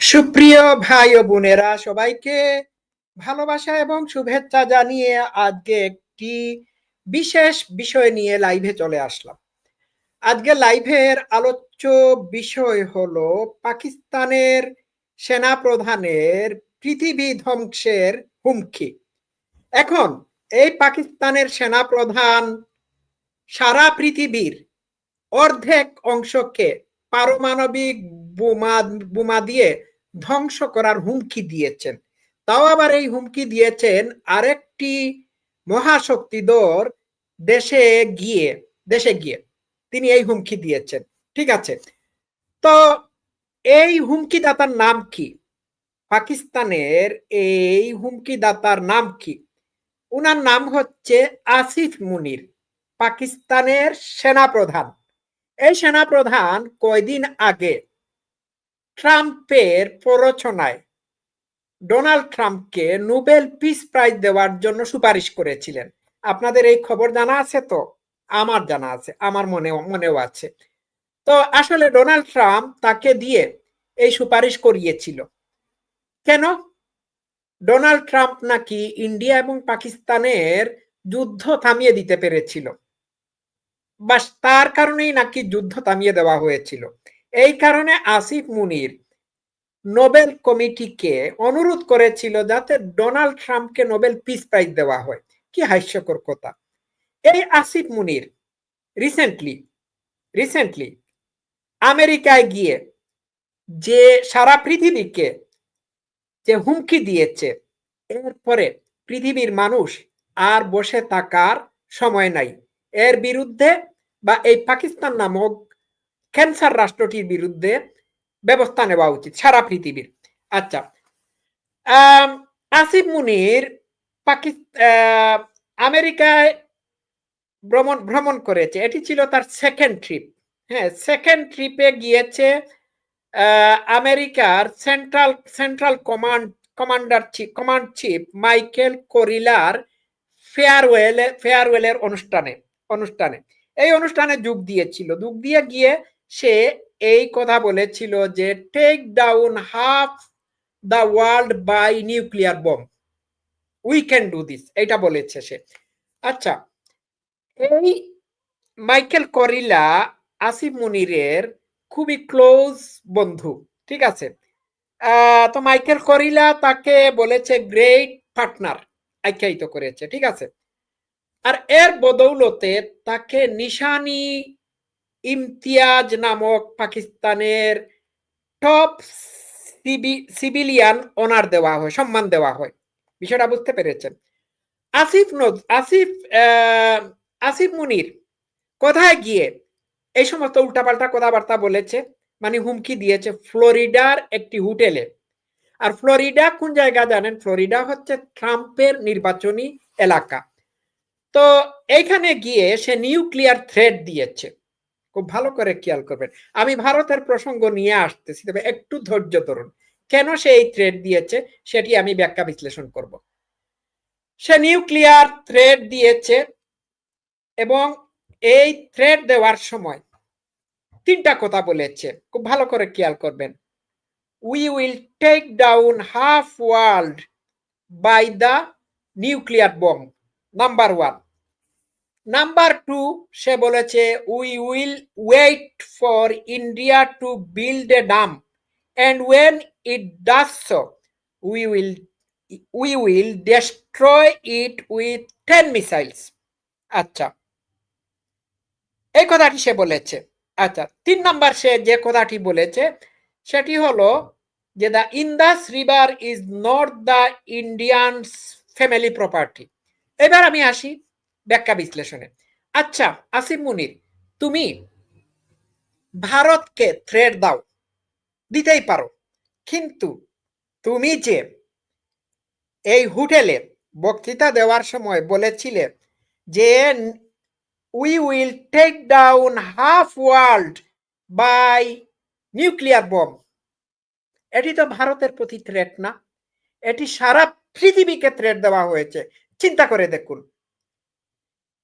সুপ্রিয় ভাই ও বোনেরা, সবাইকে ভালোবাসা এবং শুভেচ্ছা জানিয়ে আজকে একটি বিশেষ বিষয় নিয়ে লাইভে চলে আসলাম। আজকে লাইভের আলোচ্য বিষয় হলো পাকিস্তানের সেনা প্রধানের পৃথিবী ধ্বংসের হুমকি। এখন এই পাকিস্তানের সেনা প্রধান সারা পৃথিবীর অর্ধেক অংশকে পারমাণবিক বোমা বোমা দিয়ে ধ্বংস করার হুমকি দিয়েছেন। তাও আবার এই হুমকি দিয়েছেন আরেকটি মহাশক্তিধর দেশে গিয়ে দেশে গিয়ে তিনি এই হুমকি দিয়েছেন। ঠিক আছে। তো এই হুমকিদাতার নাম কি? পাকিস্তানের এই হুমকিদাতার নাম কি? উনার নাম হচ্ছে আসিফ মুনির, পাকিস্তানের সেনাপ্রধান। এই সেনাপ্রধান কয়দিন আগে ট্রাম্পের প্ররোচনায় ডোনাল্ড ট্রাম্পকে নোবেল পিস প্রাইজ দেওয়ার জন্য সুপারিশ করেছিলেন। আপনাদের এই খবর জানা আছে তো? আমার জানা আছে, আমার মনে মনেও আছে। তো আসলে ডোনাল্ড ট্রাম্প তাকে দিয়ে এই সুপারিশ করিয়েছিল। কেন? ডোনাল্ড ট্রাম্প নাকি ইন্ডিয়া এবং পাকিস্তানের যুদ্ধ থামিয়ে দিতে পেরেছিল। বাস তার কারণেই নাকি যুদ্ধ থামিয়ে দেওয়া হয়েছিল। এই কারণে আসিফ মুনির নোবেল কমিটিকে অনুরোধ করেছিল যাতে ডোনাল্ড ট্রাম্পকে নোবেল পিস প্রাইজ দেওয়া হয়। কি হাস্যকর কথা। এই আসিফ মুনির রিসেন্টলি রিসেন্টলি আমেরিকায় গিয়ে যে সারা পৃথিবীকে যে হুমকি দিয়েছে, এরপরে পৃথিবীর মানুষ আর বসে থাকার সময় নাই। এর বিরুদ্ধে বা এই পাকিস্তান নামক ক্যান্সার রাষ্ট্রটির বিরুদ্ধে ব্যবস্থা নেওয়া উচিত, সারা পৃথিবীর। আচ্ছা আসিফ মুনির পাকিস্তান আমেরিকায় ভ্রমণ ভ্রমণ করেছে। এটি ছিল তার সেকেন্ড ট্রিপ হ্যাঁ সেকেন্ড ট্রিপে গিয়েছে আমেরিকার central central command commander command chief Michael কোরিলার farewell ফেয়ারওয়েলের অনুষ্ঠানে। অনুষ্ঠানে। এই অনুষ্ঠানে যোগ দিয়েছিল। যোগ দিয়ে গিয়ে সে এই কথা বলেছিল যে take down half the world by nuclear bomb we can do this এইটা বলেছে সে। আচ্ছা এই মাইকেল করিলা আসিফ মুনিরের খুবই ক্লোজ বন্ধু, ঠিক আছে? তো মাইকেল করিলা তাকে বলেছে গ্রেট পার্টনার আখ্যায়িত করেছে, ঠিক আছে? আর এর বদৌলতে তাকে নিশানি ইমতিয়াজ নামক পাকিস্তানের টপ সিভিলিয়ান অনার দেওয়া হয়, সম্মান দেওয়া হয়। বিষয়টা বুঝতে পেরেছেন। আসিফ নজ, আসিফ আসিফ মুনির কোথায় গিয়ে এই সমস্ত উল্টাপাল্টা কথাবার্তা বলেছে? মানে হুমকি দিয়েছে ফ্লোরিডার একটি হোটেলে। আর ফ্লোরিডা কোন জায়গা জানেন? ফ্লোরিডা হচ্ছে ট্রাম্পের নির্বাচনী এলাকা। তো এইখানে গিয়ে সে নিউক্লিয়ার থ্রেড দিয়েছে। খুব ভালো করে খেয়াল করবেন। আমি ভারতের প্রসঙ্গ নিয়ে আসতেছি, তবে একটু ধৈর্য ধরুন। কেন সে এই থ্রেড দিয়েছে, সেটি আমি ব্যাখ্যা বিশ্লেষণ করব। সে নিউক্লিয়ার থ্রেড দিয়েছে এবং এই থ্রেড দেওয়ার সময় তিনটা কথা বলেছে। খুব ভালো করে খেয়াল করবেন। We will take down half world by the nuclear bomb number one number two সে বলেছে we will wait for India to build a dam and when it does we will we will destroy it with ten missiles আচ্ছা। এই কথাটি সে বলেছে। আচ্ছা তিন number সে যে কথাটি বলেছে, সেটি হলো যে the Indus river is not the Indian family property এবার আমি আসি ব্যাখ্যা বিশ্লেষণে। আচ্ছা আসিফ মুনির, তুমি ভারতকে থ্রেড দাও, দিতেই পারো। কিন্তু তুমি যে এই হোটেলে বক্তৃতা দেওয়ার সময় বলেছিলে যে we will take down half world by nuclear bomb এটি তো ভারতের প্রতি থ্রেট না। এটি সারা পৃথিবীকে থ্রেট দেওয়া হয়েছে। চিন্তা করে দেখুন।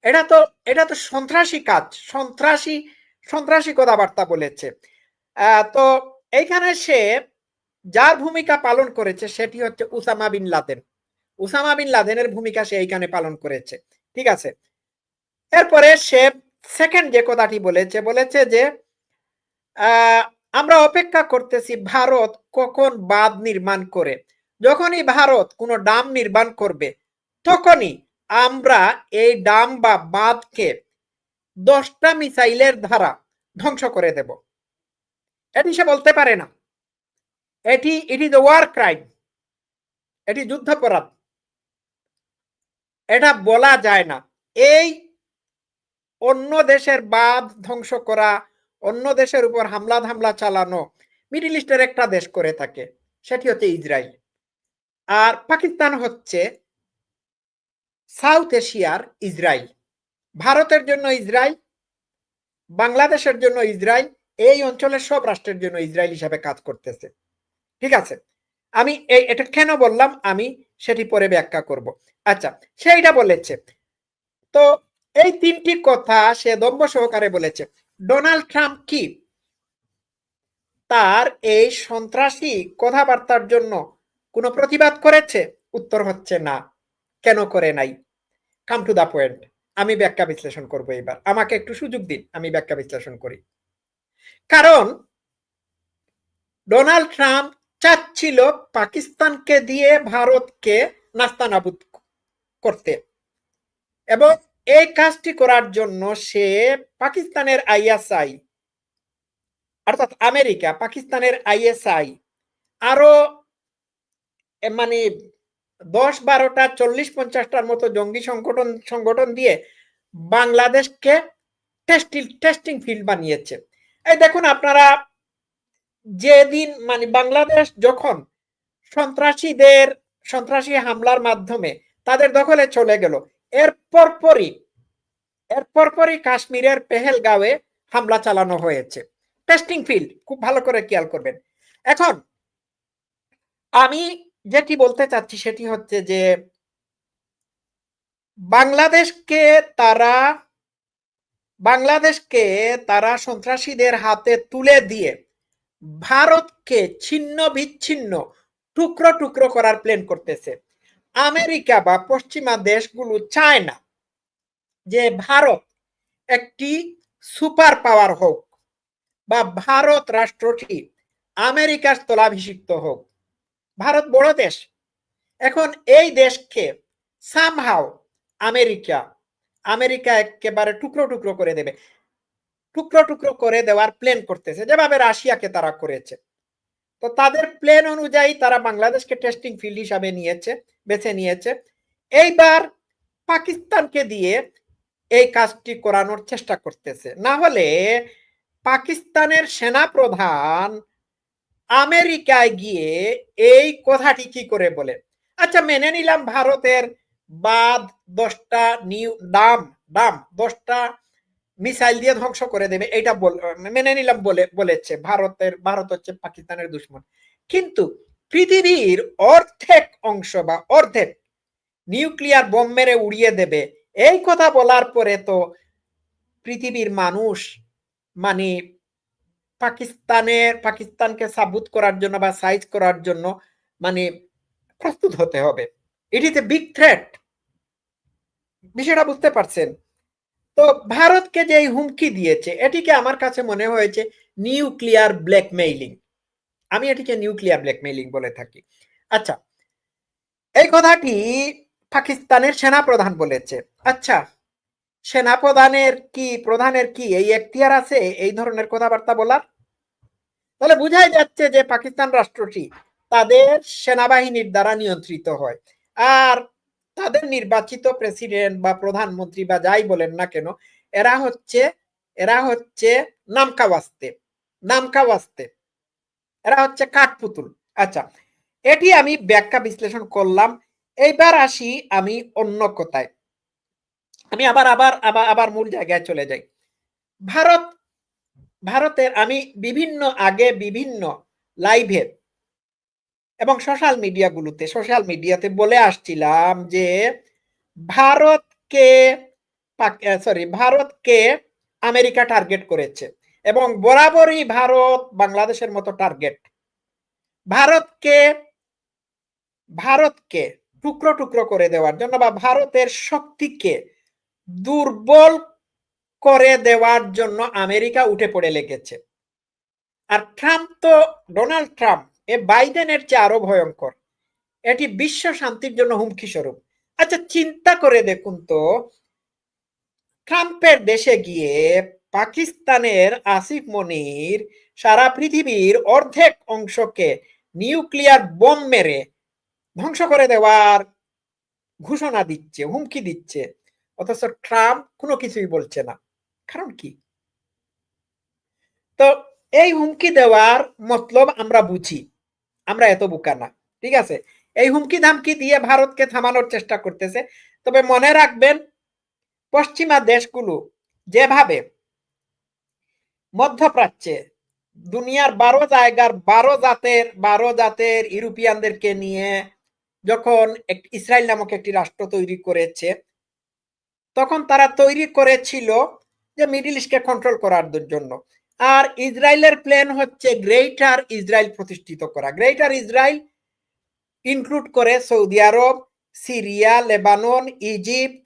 এটা তো এটা তো সন্ত্রাসী কাজ, সন্ত্রাসী সন্ত্রাসী কথাবার্তা বলেছে। তো এইখানে সে যার ভূমিকা পালন করেছে সেটি হচ্ছে উসামা বিন লাদেন। উসামা বিন লাদেনের ভূমিকা সে এইখানে পালন করেছে, ঠিক আছে? এরপরে সে সেকেন্ড যে কথাটি বলেছে বলেছে যে আমরা অপেক্ষা করতেছি ভারত কখন বাঁধ নির্মাণ করে। যখনই ভারত কোনো ডাম নির্মাণ করবে, তখনই আমরা এই ডাম বা বাঁধকে দশটা মিসাইলের দ্বারা ধ্বংস করে দেব। এটি সে বলতে পারে না। এটি ইট ইজ ওয়ার ক্রাইম এটি যুদ্ধাপরাধ। এটা বলা যায় না। এই অন্য দেশের বাঁধ ধ্বংস করা, অন্য দেশের উপর হামলা ধামলা চালানো মিডিল ইস্টের একটা দেশ করে থাকে। সেটি হচ্ছে ইসরায়েল। আর পাকিস্তান হচ্ছে সাউথ এশিয়ার ইসরায়েল ভারতের জন্য ইসরায়েল বাংলাদেশের জন্য ইসরায়েল এই অঞ্চলের সব রাষ্ট্রের জন্য ইসরায়েল হিসাবে কাজ করতেছে। ঠিক আছে? আমি এটা কেন বললাম? আমি সেটি পরে ব্যাখ্যা করব। আচ্ছা সেইটা বলেছে। তো এই তিনটি কথা সে দম্ভ সহকারে বলেছে। ডোনাল্ড ট্রাম্প কি? তার এই সন্ত্রাসী কথাবার্তার জন্য কোনো প্রতিবাদ করেছে? উত্তর হচ্ছে না। কেন করে নাই? কাম টু দা পয়েন্ট আমি ব্যাখ্যা বিশ্লেষণ করব এবার আমাকে একটু সুযোগ দিন, আমি ব্যাখ্যা বিশ্লেষণ করি। কারণ ডোনাল্ড ট্রাম্প চাচ্ছিল পাকিস্তানকে দিয়ে ভারতকে নাস্তানাবুদ করতে এবং এই কাজটি করার জন্য সে পাকিস্তানের আইএসআই, অর্থাৎ আমেরিকা, পাকিস্তানের আইএসআই আরও মানে দশ, বারোটা, চল্লিশ, পঞ্চাশটার মতো জঙ্গি সংগঠন সংগঠন দিয়ে বাংলাদেশকে টেস্টিং টেস্টিং ফিল্ড বানিয়েছে। এই দেখুন আপনারা, যেদিন মানে বাংলাদেশ যখন সন্ত্রাসীদের, সন্ত্রাসী হামলার মাধ্যমে তাদের দখলে চলে গেল, এর পরপরই এর পরপরই কাশ্মীরের পেহেলগাঁওয়ে হামলা চালানো হয়েছে। টেস্টিং ফিল্ড খুব ভালো করে খেয়াল করবেন। এখন, আমি যেটি বলতে চাচ্ছি সেটি হচ্ছে যে, বাংলাদেশকে তারা বাংলাদেশকে তারা সন্ত্রাসীদের হাতে তুলে দিয়ে ভারতকে ছিন্ন বিচ্ছিন্ন টুকরো টুকরো করার প্ল্যান করতেছে। আমেরিকা বা পশ্চিমা দেশগুলো চায় না যে ভারত একটি সুপার পাওয়ার হোক বা ভারত রাষ্ট্রটি আমেরিকার স্থলাভিষিক্ত হোক। ভারত বড় দেশ। এখন এই দেশকে সামহাও আমেরিকা আমেরিকা একেবারে টুকরো টুকরো করে দেবে। টুকরো টুকরো করে দেওয়ার প্ল্যান করতেছে, যেভাবে রাশিয়াকে তারা করেছে। তো তাদের প্ল্যান অনুযায়ী তারা বাংলাদেশকে টেস্টিং ফিল্ড হিসাবে নিয়েছে, বেছে নিয়েছে। এইবার পাকিস্তানকে দিয়ে এই কাজটি করানোর চেষ্টা করতেছে। না হলে পাকিস্তানের সেনা প্রধান আমেরিকায় গিয়ে এই কথাটি কি করে বলে আচ্ছা মেনে নিলাম ভারতের বাদ দশটা নিউ, দাম দাম দশটা মিসাইল দিয়ে ধ্বংস করে দেবে এটা মেনে নিলাম বলে, বলেছে। ভারতের, ভারত হচ্ছে পাকিস্তানের দুশ্মন। কিন্তু পৃথিবীর অর্ধেক অংশ বা অর্ধেক নিউক্লিয়ার বোম মেরে উড়িয়ে দেবে, এই কথা বলার পরে তো পৃথিবীর মানুষ মানে পাকিস্তানের, পাকিস্তানকে সাবুত করার জন্য বা সাইজ করার জন্য মানে প্রস্তুত হতে হবে। It is a big threat বিষয়টা বুঝতে পারছেন? তো ভারতকে যে হুমকি দিয়েছে, এটিকে আমার কাছে মনে হয়েছে নিউক্লিয়ার ব্ল্যাকমেইলিং আমি এটিকে নিউক্লিয়ার ব্ল্যাকমেইলিং বলে থাকি। আচ্ছা এই কথাটি পাকিস্তানের সেনা প্রধান বলেছে। আচ্ছা সেনা প্রধানের কি প্রধানের কি, এই এখতিয়ার আছে? এই ধরনের কথাবার্তা বলার? তাহলে বুঝাই যাচ্ছে যে পাকিস্তান রাষ্ট্রটি তাদের সেনাবাহিনীর দ্বারা নিয়ন্ত্রিত হয়। আর তাদের নির্বাচিত প্রেসিডেন্ট বা প্রধানমন্ত্রী বা যাই বলেন না কেন, এরা হচ্ছে এরা হচ্ছে নামকা ওয়াস্তে নামকা ওয়াস্তে এরা হচ্ছে কাঠপুতুল। আচ্ছা এটি আমি ব্যাখ্যা বিশ্লেষণ করলাম। এইবার আসি আমি অন্য কথায়। আমি আবার আবার আবার আবার মূল জায়গায় চলে যাই। ভারত, ভারতের আমি বিভিন্ন আগে বিভিন্ন লাইভে এবং সোশ্যাল মিডিয়াগুলোতে সোশ্যাল মিডিয়াতে বলে আসছিলাম যে ভারতকে সরি ভারতকে আমেরিকা টার্গেট করেছে এবং বরাবরই ভারত বাংলাদেশের মতো টার্গেট ভারতকে ভারতকে টুকরো টুকরো করে দেওয়ার জন্য বা ভারতের শক্তিকে দুর্বল করে দেওয়ার জন্য আমেরিকা উঠে পড়ে লেগেছে। আর ট্রাম্প তো, ডোনাল্ড ট্রাম্প, এ বাইডেনের চেয়ে আরও ভয়ঙ্কর। এটি বিশ্ব শান্তির জন্য হুমকি স্বরূপ। আচ্ছা চিন্তা করে দেখুন তো, ট্রাম্পের দেশে গিয়ে পাকিস্তানের আসিফ মনির সারা পৃথিবীর অর্ধেক অংশকে নিউক্লিয়ার বোম মেরে ধ্বংস করে দেওয়ার ঘোষণা দিচ্ছে, হুমকি দিচ্ছে। অথচ ট্রাম্প কোনো কিছুই বলছে না। কারণ কি? তো এই হুমকি দেওয়ার মতলব আমরা বুঝি। আমরা এত বোকা না, ঠিক আছে? এই হুমকি ধামকি দিয়ে ভারতকে থামানোর চেষ্টা করতেছে। তবে মনে রাখবেন, পশ্চিমা দেশগুলো যেভাবে মধ্যপ্রাচ্যে দুনিয়ার বারো জায়গার বারো জাতের বারো জাতের ইউরোপিয়ানদেরকে নিয়ে যখন ইসরায়েল নামক একটি রাষ্ট্র তৈরি করেছে তখন তারা তৈরি করেছিল যে মিডিল ইস্টকে কন্ট্রোল করার জন্য। আর ইসরায়েলের প্ল্যান হচ্ছে গ্রেটার ইসরায়েল প্রতিষ্ঠিত করা। গ্রেটার ইসরায়েল ইনক্লুড করে Saudi Arab, Syria, Lebanon, Egypt,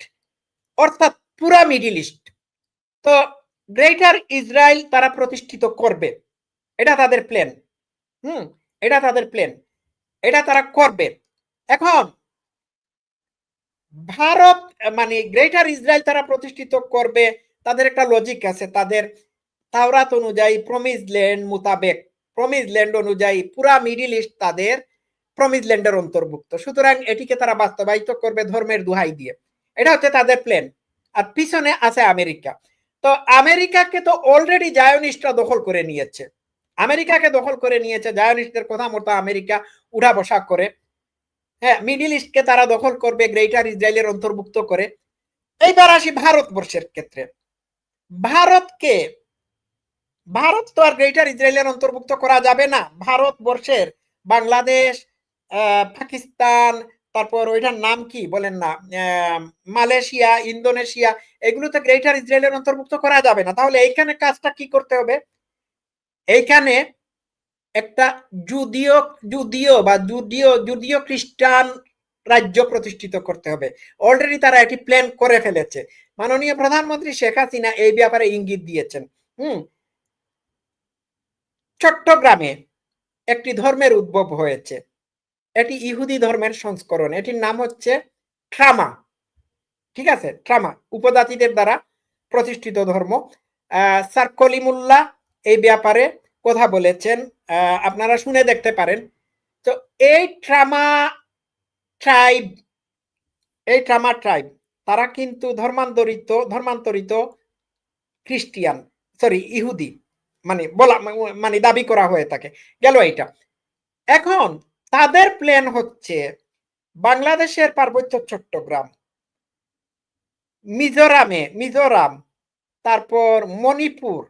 অর্থাৎ পুরা মিডিল ইস্ট। তো গ্রেটার ইসরায়েল তারা প্রতিষ্ঠিত করবে। এটা তাদের প্ল্যান হুম, এটা তাদের প্ল্যান এটা তারা করবে। এখন ভারত মানে গ্রেটার ইসরায়েল তারা প্রতিষ্ঠিত করবে, তাদের একটা লজিক আছে, তাদের তাওরাত অনুযায়ী প্রমিজ ল্যান্ড মোতাবেক প্রমিজ ল্যান্ড অনুযায়ী পুরা মিডিল ইস্ট তাদের প্রমিজ ল্যান্ডের অন্তর্ভুক্ত। সুতরাং এটিকে তারা বাস্তবায়িত করবে ধর্মের দুহাই দিয়ে। এটা হচ্ছে তাদের প্ল্যান আর পিছনে আছে আমেরিকা। তো আমেরিকাকে তো অলরেডি জায়নিস্টরা দখল করে নিয়েছে। আমেরিকাকে দখল করে নিয়েছে জায়নিস্টদের কথা মতো আমেরিকা উঠা বসা করে। হ্যাঁ মিডিল ইস্টকে তারা দখল করবে গ্রেটার ইসরায়েলের অন্তর্ভুক্ত করে। এইবার আসি ভারতবর্ষের ক্ষেত্রে। ভারতকে, ভারত তো আর গ্রেটার ইসরায়েলের অন্তর্ভুক্ত করা যাবে না। ভারতবর্ষের বাংলাদেশ পাকিস্তান, তারপর ওইটার নাম কি বলেন না মালয়েশিয়া, ইন্দোনেশিয়া, এগুলোতে গ্রেটার ইসরায়েলের অন্তর্ভুক্ত করা যাবে না। তাহলে এইখানে কাজটা কি করতে হবে? এইখানে একটা যুদীয় যুদীয় বা জুদিও যুদীয় খ্রিস্টান রাজ্য প্রতিষ্ঠিত করতে হবে। অলরেডি তারা এটি প্ল্যান করে ফেলেছে। মাননীয় প্রধানমন্ত্রী শেখ হাসিনা এই ব্যাপারে ইঙ্গিত দিয়েছেন। হুম। চট্টগ্রামে একটি ধর্মের উদ্ভব হয়েছে। এটি ইহুদি ধর্মের সংস্করণ। এটির নাম হচ্ছে ট্রামা। ঠিক আছে? ট্রামা। উপজাতিদের দ্বারা প্রতিষ্ঠিত ধর্ম। স্যার কলিমুল্লাহ এই ব্যাপারে কথা বলেছেন আপনারা শুনে দেখতে পারেন। তো এই ট্রামা ট্রাইব, এই ট্রামা ট্রাইব, তারা কিন্তু ধর্মান্তরিত ধর্মান্তরিত খ্রিস্টিয়ান সরি ইহুদি মানে বলা মানে দাবি করা হয়ে থাকে। গেল এইটা। এখন তাদের প্ল্যান হচ্ছে বাংলাদেশের পার্বত্য চট্টগ্রাম, মিজোরামে, মিজোরাম, তারপর মণিপুর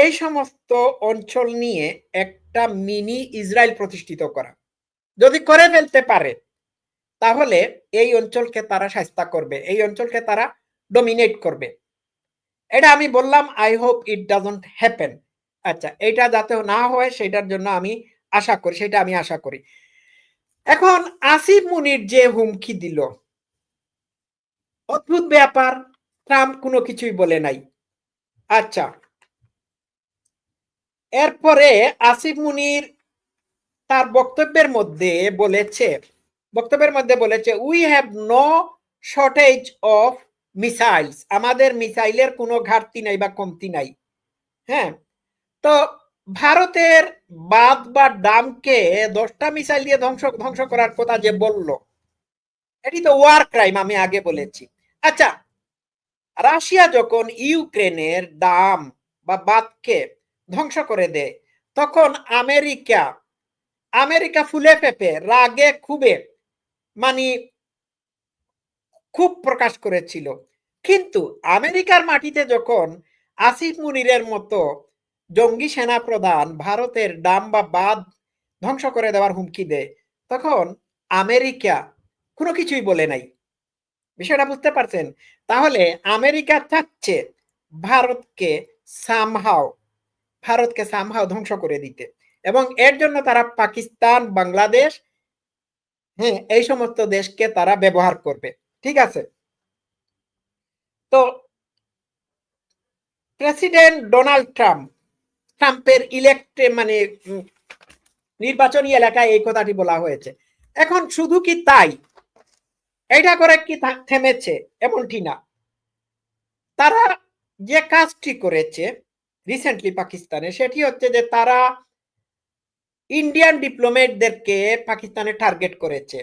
এই সমস্ত অঞ্চল নিয়ে একটা মিনি ইসরায়েল প্রতিষ্ঠিত করা। যদি করে ফেলতে পারে, তাহলে এই অঞ্চলকে তারা সাস্তা করবে, এই অঞ্চলকে তারা ডমিনেট করবে। এটা আমি বললাম I hope it doesn't happen আচ্ছা এটা যাতে না হয়, সেটার জন্য আমি আশা করি, সেটা আমি আশা করি। এখন আসিফ মুনির যে হুমকি দিল, অদ্ভুত ব্যাপার, ট্রাম্প কোনো কিছুই বলে নাই। আচ্ছা এরপরে আসিফ মুনির তার বক্তব্যের মধ্যে বলেছে, বক্তব্যের মধ্যে বলেছে we have no shortage of missiles আমাদের মিসাইলের কোনো ঘাটতি নাই বা কমতি নাই। হ্যাঁ? তো ভারতের বাদ বা ডামকে দশটা মিসাইল দিয়ে ধ্বংস ধ্বংস করার কথা যে বলল, এটি তো ওয়ার ক্রাইম আমি আগে বলেছি। আচ্ছা রাশিয়া যখন ইউক্রেনের দাম বা বাদকে ধ্বংস করে দেয়। তখন আমেরিকা আমেরিকা ফুলে ফেপে, রাগে খুবে মানে খুব প্রকাশ করেছিল। কিন্তু আমেরিকার মাটিতে যখন আসিফ মুনিরের মতো জঙ্গি সেনা প্রধান ভারতের ডাম বা বাদ ধ্বংস করে দেওয়ার হুমকি দেয়, তখন আমেরিকা কোনো কিছুই বলে নাই। বিষয়টা বুঝতে পারছেন? তাহলে আমেরিকা চাচ্ছে ভারতকে সামহাও ভারতকে সামহাও ধ্বংস করে দিতে। এবং এর জন্য তারা পাকিস্তান, বাংলাদেশ হ্যাঁ এই সমস্ত দেশকে তারা ব্যবহার করবে। ঠিক আছে? তো প্রেসিডেন্ট ডোনাল্ড ট্রাম্প, ট্রাম্পের ইলেক্ট মানে নির্বাচনী এলাকায় এই কথাটি বলা হয়েছে। এখন শুধু কি তাই? এটা করে কি থেমেছে? এমনটি না। তারা যে কাজটি করেছে রিসেন্টলি পাকিস্তানে সেটি হচ্ছে যে তারা ইন্ডিয়ান ডিপ্লোমেটদেরকে পাকিস্তানে টার্গেট করেছে।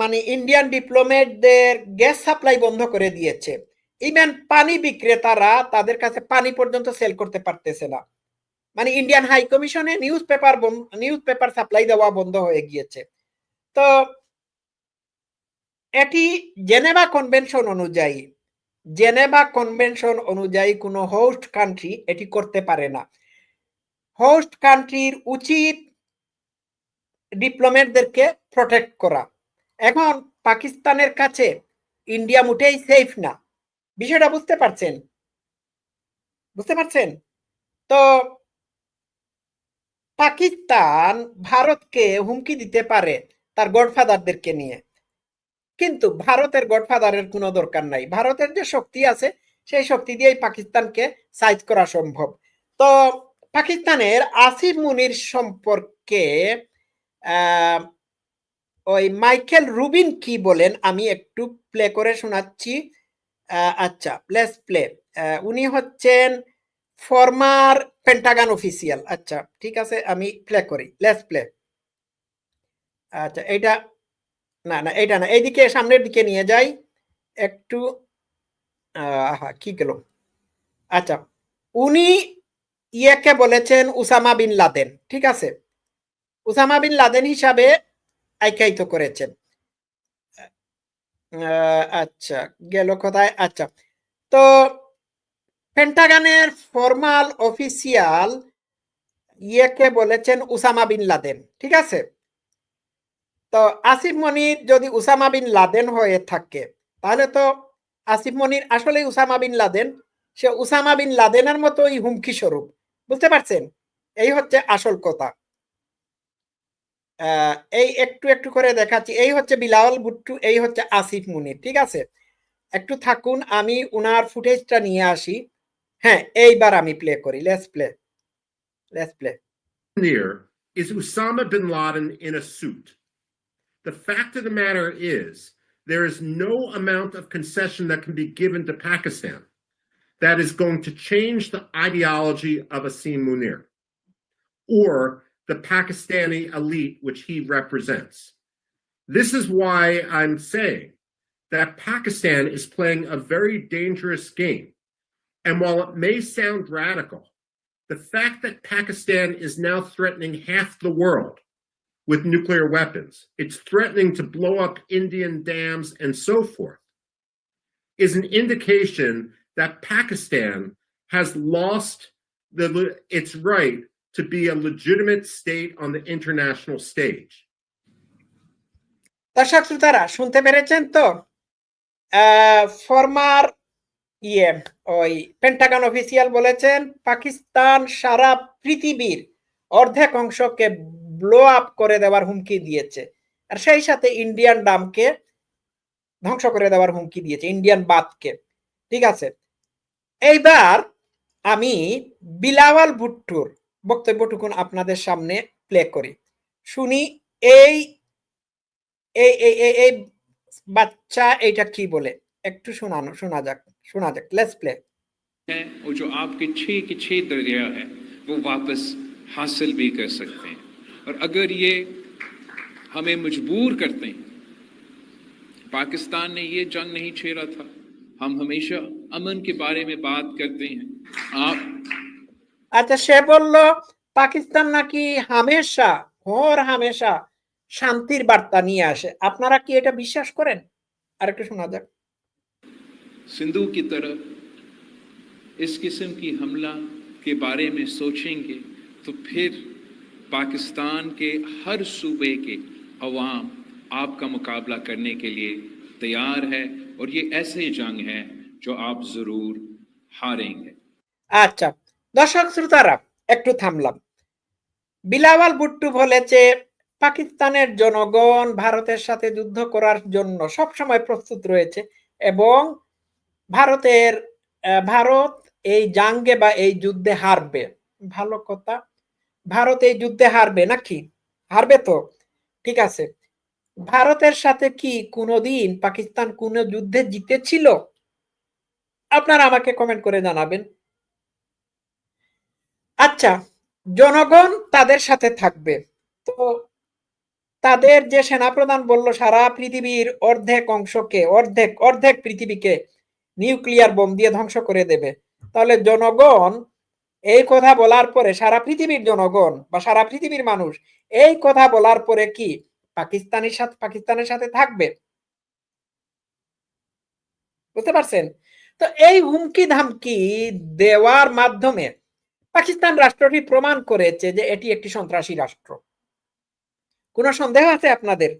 মানে ইন্ডিয়ান ডিপ্লোমেটদের গ্যাস সাপ্লাই বন্ধ করে দিয়েছে। ইভেন পানি বিক্রেতারা তাদের কাছে পানি পর্যন্ত সেল করতে পারতেছে না। মানে ইন্ডিয়ান হাই কমিশনে news paper news paper supply দেওয়া বন্ধ হয়ে গিয়েছে। তো এটি জেনেভা কনভেনশন অনুযায়ী জেনেভা কনভেনশন অনুযায়ী কোনো হোস্ট কান্ট্রি এটি করতে পারে না। হোস্ট কান্ট্রির উচিত ডিপ্লোমেটদেরকে প্রোটেক্ট করা। এখন পাকিস্তানের কাছে ইন্ডিয়া মোটেই সেফ না। বিষয়টা বুঝতে পারছেন? বুঝতে পারছেন? তো পাকিস্তান ভারতকে হুমকি দিতে পারে তার গডফাদারদেরকে নিয়ে। কিন্তু ভারতের গডফাদারের কোনো দরকার নাই। ভারতের যে শক্তি আছে, সেই শক্তি দিয়েই পাকিস্তানকে সাইজ করা সম্ভব। তো পাকিস্তানের আসিফ মুনির সম্পর্কে ওই মাইকেল রুবিন কি বলেন, আমি একটু প্লে করে শোনাচ্ছি। আচ্ছা প্লেস প্লে। উনি হচ্ছেন ফরমার পেন্টাগান অফিসিয়াল। আচ্ছা ঠিক আছে, আমি প্লে করি। Let's play. আচ্ছা এইটা না না, এইটা না, এইদিকে সামনের দিকে নিয়ে যাই। একটু, আহা, কি গেল? আচ্ছা উনি ইয়েকে বলেছেন উসামা বিন লাদেন, ঠিক আছে? উসামা বিন লাদেন হিসাবে আখ্যায়িত করেছেন। আচ্ছা গেল কোথায়? আচ্ছা তো পেন্টাগানের ফর্মাল অফিসিয়াল ইয়েকে বলেছেন উসামা বিন লাদেন, ঠিক আছে? তো আসিফ মনির যদি উসামা বিন লাদেন হয়ে থাকে, তাহলে তো আসিফ মনির আসলে উসামা বিন লাদেন। সে উসামা বিন লাদেনের মতোই হুমকি স্বরূপ। বুঝতে পারছেন? এই হচ্ছে আসল কথা। এই একটু একটু করে দেখাচ্ছি। এই হচ্ছে বিলাওয়াল ভুট্টু, এই হচ্ছে আসিফ মুনির ঠিক আছে? একটু থাকুন, আমি উনার ফুটেজটা নিয়ে আসি। হ্যাঁ এইবার আমি প্লে করি। Let's play let's play is Osama bin Laden in a suit. The fact of the matter is, there is no amount of concession that can be given to Pakistan that is going to change the ideology of Asim Munir or the Pakistani elite which he represents. This is why I'm saying that Pakistan is playing a very dangerous game. And while it may sound radical, the fact that Pakistan is now threatening half the world with nuclear weapons, it's threatening to blow up Indian dams and so forth, is an indication that Pakistan has lost the, its right to be a legitimate state on the international stage. দর্শক শ্রোতারা শুনতে পেরেছেন তো former ইয়ে ওই Pentagon official বলেছেন পাকিস্তান সারা পৃথিবীর অর্ধেক অংশকে ব্লো আপ করে দেওয়ার হুমকি দিয়েছে আর সেই সাথে ইন্ডিয়ান ডামকে ধ্বংস করে দেওয়ার হুমকি দিয়েছে ইন্ডিয়ান বাদকে ঠিক আছে এইবার আমি বিলাওয়াল ভুট্টুর বক্তব্যটুকুন আপনাদের সামনে প্লে করি শুনি এই এই এই এই এই বাচ্চা এইটা কি বলে একটু শোনানো শোনা যাক শোনা যাক লেটস প্লে हैं और जो आपके छः के छः दरिया है वो वापस हासिल भी कर सकते हैं और अगर ये हमें मजबूर करते हैं पाकिस्तान ने ये जंग नहीं छेड़ा था हम हमेशा अमन के बारे में बात करते हैं आप আচ্ছা সে বলল পাকিস্তান নাকি হামেশা হর হামেশা শান্তির বার্তা নিয়ে আসে আপনারা কি এটা বিশ্বাস করেন আরেকটু শোনা যাক सिंधु की तरफ इस किस्म की हमला के बारे में सोचेंगे तो फिर पाकिस्तान के हर सूबे के अवाम आपका मुकाबला करने के लिए तैयार है और ये ऐसे जंग है जो आप ज़रूर हारेंगे আচ্ছা দর্শক শ্রোতারা একটু থামলাম বিলাওয়াল ভুট্টু বলেছে পাকিস্তানের জনগণ ভারতের সাথে যুদ্ধ করার জন্য সবসময় প্রস্তুত রয়েছে এবং ভারতের আহ, ভারত এই জাঙ্গে বা এই যুদ্ধে হারবে ভালো কথা ভারত এই যুদ্ধে হারবে নাকি? হারবে তো। ঠিক আছে। ভারতের সাথে কি কোনোদিন পাকিস্তান কোন যুদ্ধে জিতেছিল? আপনারা আমাকে কমেন্ট করে জানাবেন। আচ্ছা জনগণ তাদের সাথে থাকবে। তো তাদের যে সেনাপ্রধান বলল, সারা পৃথিবীর অর্ধেক অংশকে, অর্ধেক অর্ধেক পৃথিবীকে নিউক্লিয়ার বোম দিয়ে ধ্বংস করে দেবে। তাহলে জনগণ এই কথা বলার পরে সারা পৃথিবীর জনগণ বা সারা পৃথিবীর মানুষ এই কথা বলার পরে কি পাকিস্তানের সাথে পাকিস্তানের সাথে থাকবে? বুঝতে পারছেন? তো এই হুমকি ধামকি দেওয়ার মাধ্যমে পাকিস্তান রাষ্ট্রটি প্রমাণ করেছে যে এটি একটি সন্ত্রাসী রাষ্ট্র। কোনো সন্দেহ আছে আপনাদের?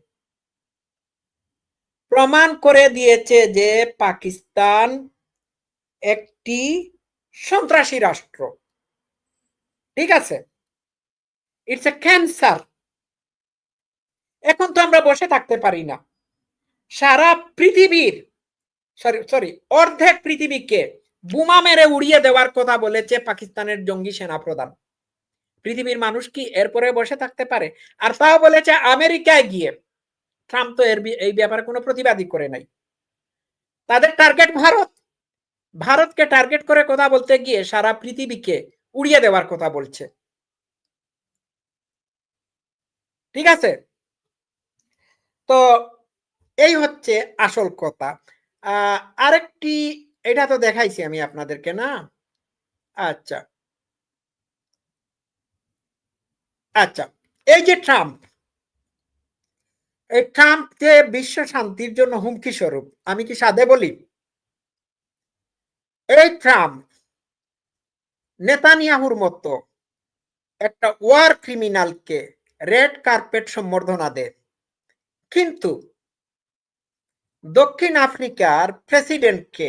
প্রমাণ করে দিয়েছে যে পাকিস্তান একটি সন্ত্রাসী রাষ্ট্র। ঠিক আছে? ইটস এ ক্যান্সার এখন তো আমরা বসে থাকতে পারি না। সারা পৃথিবীর সরি সরি অর্ধেক পৃথিবীকে বোমা মেরে উড়িয়ে দেওয়ার কথা বলেছে পাকিস্তানের জঙ্গি সেনা প্রধান পৃথিবীর মানুষ কি এরপরে বসে থাকতে পারে? আর তাও বলেছে আমেরিকায় গিয়ে। ট্রাম্প তো এর এই ব্যাপারে কোনো প্রতিবাদই করে নাই। তাদের টার্গেট ভারত। ভারতকে টার্গেট করে কথা বলতে গিয়ে সারা পৃথিবীকে উড়িয়ে দেওয়ার কথা বলছে। ঠিক আছে? তো এই হচ্ছে আসল কথা। আরেকটি, এটা তো দেখাইছি আমি আপনাদেরকে, না? আচ্ছা। আচ্ছা এই যে ট্রাম্প, এই ট্রাম্প যে বিশ্ব শান্তির জন্য হুমকি স্বরূপ, আমি কি সাদে বলি? এই ট্রাম্প নেতানিয়াহুর মতো একটা ওয়ার ক্রিমিনালকে রেড কার্পেট সম্বর্ধনা দেয়। কিন্তু দক্ষিণ আফ্রিকার প্রেসিডেন্টকে,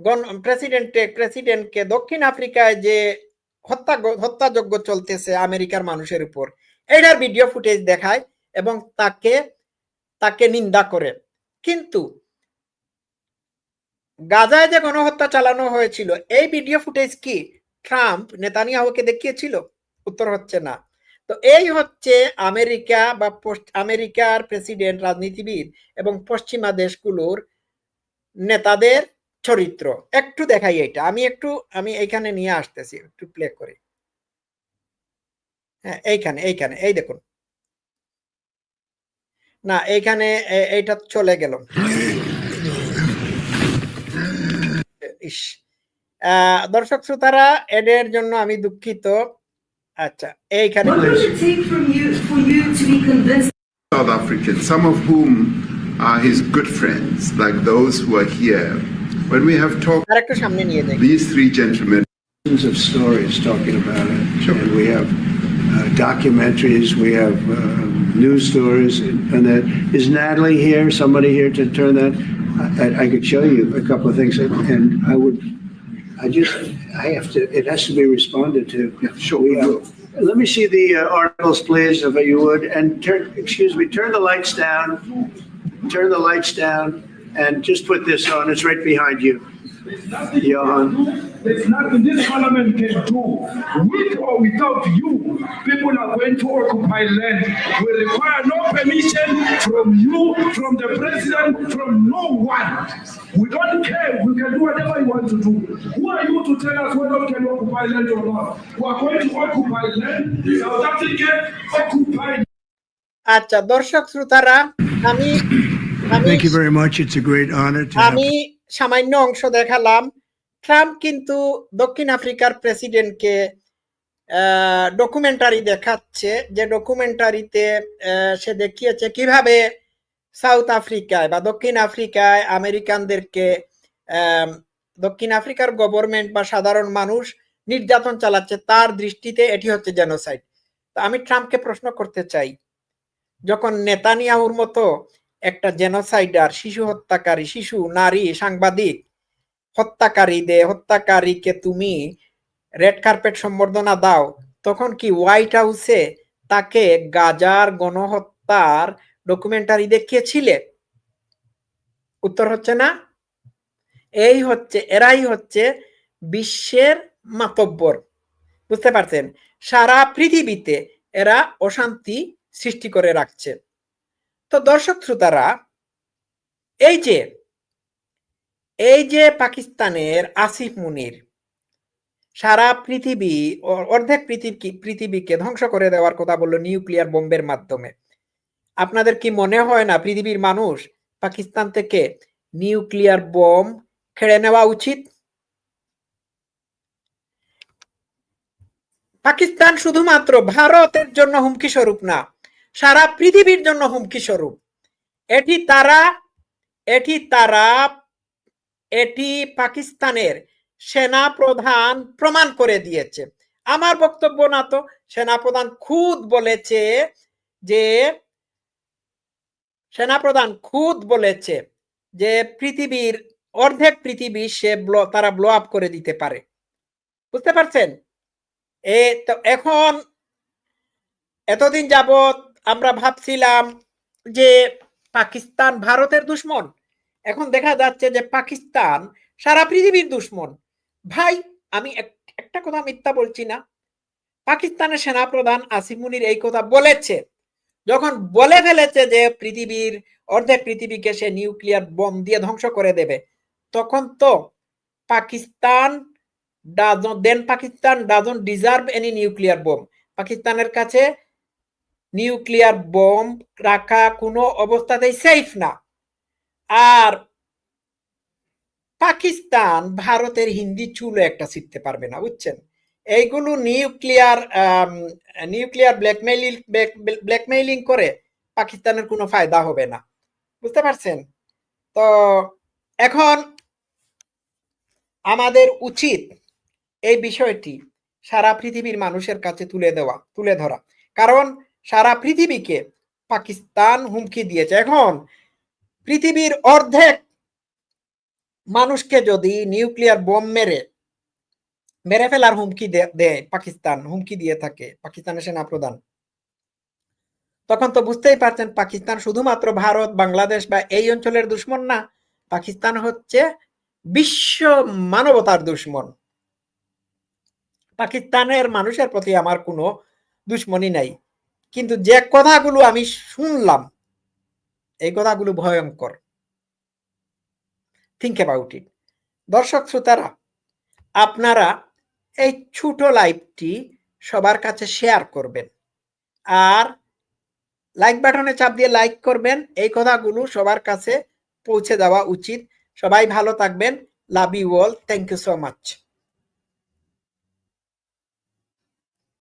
গণ, প্রেসিডেন্টে, প্রেসিডেন্টকে দক্ষিণ আফ্রিকায় যে হত্যা, হত্যাযজ্ঞ চলতেছে আমেরিকার মানুষের উপর এটার ভিডিও ফুটেজ দেখায় এবং তাকে তাকে নিন্দা করে। কিন্তু গাজায় যে গণহত্যা চালানো হয়েছিল, এই ভিডিও ফুটেজ কি? ট্রাম্প নেতানিয়াহুকে দেখিয়েছিল? উত্তর হচ্ছে না। তো এই হচ্ছে আমেরিকা বা আমেরিকার প্রেসিডেন্ট, রাজনীতিবিদ এবং পশ্চিমা দেশগুলোর নেতাদের চরিত্র। একটু দেখাই এটা আমি একটু, আমি এইখানে নিয়ে আসতেছি, একটু প্লে করি। হ্যাঁ এইখানে এইখানে, এই দেখুন। না, এইখানে এইটা চলে গেল। ইস। দর্শক শ্রোতারা এদের জন্য আমি দুঃখিত আচ্ছা এইখানে What would it take from you for you to be convinced South Africans, some of whom are his good friends, like those who are here. When we have talked, আরেকটু সামনে নিয়ে যাই these three gentlemen Thousands of stories talking about it. Sure. And we have uh, documentaries, we have uh, news stories, and that is Natalie here? Somebody here to turn that? I, I could show you a couple of things, and, and I would. I just, I have to. It has to be responded to. sure, We will. Let me see the uh, articles, please, if you would, and turn. Excuse me. Turn the lights down. Turn the lights down, and just put this on. It's right behind you, Johan. There's nothing this parliament can do. With or without you, people are going to occupy land. We require no permission from you, from the president, from no one. We don't care. We can do whatever you want to do. Who are you to tell us whether we can occupy land or not? We are going to occupy land. South Africa occupy আচ্ছা দর্শক শ্রোতারা আমি আমি Thank you very much. It's a great honor to have আমি সামান্য অংশ দেখালাম। Trump কিন্তু দক্ষিণ আফ্রিকার প্রেসিডেন্টকে ডকুমেন্টারি দেখাচ্ছে। যে ডকুমেন্টারিতে সে দেখিয়েছে কীভাবে সাউথ আফ্রিকায় বা দক্ষিণ আফ্রিকায় আমেরিকানদেরকে দক্ষিণ আফ্রিকার গভর্নমেন্ট বা সাধারণ মানুষ নির্যাতন চালাচ্ছে তার দৃষ্টিতে এটি হচ্ছে জেনোসাইড তো আমি ট্রাম্পকে প্রশ্ন করতে চাই, যখন নেতানিয়াহুর মতো একটা জেনোসাইডার শিশু হত্যাকারী, শিশু, নারী, সাংবাদিক হত্যাকারীদের হত্যাকারীকে তুমি রেড কার্পেট সম্বর্ধনা দাও। তখন কি হোয়াইট হাউসে তাকে গাজার গণহত্যার ডকুমেন্টারি দেখিয়েছিলে? উত্তর হচ্ছে না। এই হচ্ছে, এরাই হচ্ছে বিশ্বের মাতব্বর। বুঝতে পারছেন? সারা পৃথিবীতে এরা অশান্তি সৃষ্টি করে রাখছে। তো দর্শক শ্রোতারা, এই যে এই যে পাকিস্তানের আসিফ মুনির, সারা পৃথিবী অর্ধেক পৃথিবী, পৃথিবীকে ধ্বংস করে দেওয়ার কথা বলল নিউক্লিয়ার বোম্বের মাধ্যমে। আপনাদের কি মনে হয় না পৃথিবীর মানুষ পাকিস্তান থেকে নিউক্লিয়ার বোম খেড়ে নেওয়া উচিত? পাকিস্তান শুধুমাত্র ভারতের জন্য হুমকি স্বরূপ না সারা পৃথিবীর জন্য হুমকি স্বরূপ। এটি তারা এটি তারা এটি পাকিস্তানের সেনা প্রধান প্রমাণ করে দিয়েছে। আমার বক্তব্য না তো, সেনাপ্রধান খুদ বলেছে যে, সেনাপ্রধান খুদ বলেছে যে, পৃথিবীর অর্ধেক পৃথিবী সে তারা ব্লো আপ করে দিতে পারে। বুঝতে পারছেন? এ তো এখন, এতদিন যাবত আমরা ভাবছিলাম যে পাকিস্তান ভারতের দুশ্মন। এখন দেখা যাচ্ছে যে পাকিস্তান সারা পৃথিবীর দুশ্মন। ভাই, আমি এক- একটা কথা মিথ্যা বলছি না। পাকিস্তানের সেনাপ্রধান আসিফ মুনির এই কথা বলেছে। যখন বলে ফেলেছে যে পৃথিবীর, অর্ধেক পৃথিবীকে সে নিউক্লিয়ার বোম দিয়ে ধ্বংস করে দেবে, তখন তো Pakistan doesn't, then Pakistan doesn't deserve any nuclear bomb. পাকিস্তানের কাছে নিউক্লিয়ার বোম রাখা কোনো অবস্থাতেই সেফ না। আর পাকিস্তান, ভারতের হিন্দি চুলো একটা শিখতে পারবে না, বুঝছেন? এইগুলো নিউক্লিয়ার নিউক্লিয়ার ব্ল্যাকমেইলিং ব্ল্যাকমেইলিং করে পাকিস্তানের কোনো ফায়দা হবে না। বুঝতে পারছেন? তো এখন আমাদের উচিত এই বিষয়টি সারা পৃথিবীর মানুষের কাছে তুলে দেওয়া, তুলে ধরা। কারণ সারা পৃথিবীকে পাকিস্তান হুমকি দিয়েছে। এখন পৃথিবীর অর্ধেক মানুষকে যদি নিউক্লিয়ার বোম মেরে মেরে ফেলার হুমকি দেয় পাকিস্তান, হুমকি দিয়ে থাকে পাকিস্তানের সেনাপ্রধান, তখন তো বুঝতেই পারছেন পাকিস্তান শুধুমাত্র ভারত, বাংলাদেশ বা এই অঞ্চলের দুশ্মন না, পাকিস্তান হচ্ছে বিশ্ব মানবতার দুশ্মন। পাকিস্তানের মানুষের প্রতি আমার কোনো দুশ্মনী নাই। কিন্তু যে কথাগুলো আমি শুনলাম, এই কথাগুলো ভয়ঙ্কর। থিঙ্ক অ্যাবাউট ইট দর্শক শ্রোতারা, আপনারা এই ছোট লাইভটি সবার কাছে শেয়ার করবেন। আর লাইক বাটনে চাপ দিয়ে লাইক করবেন। এই কথাগুলো সবার কাছে পৌঁছে দেওয়া উচিত। সবাই ভালো থাকবেন। Love you all thank you so much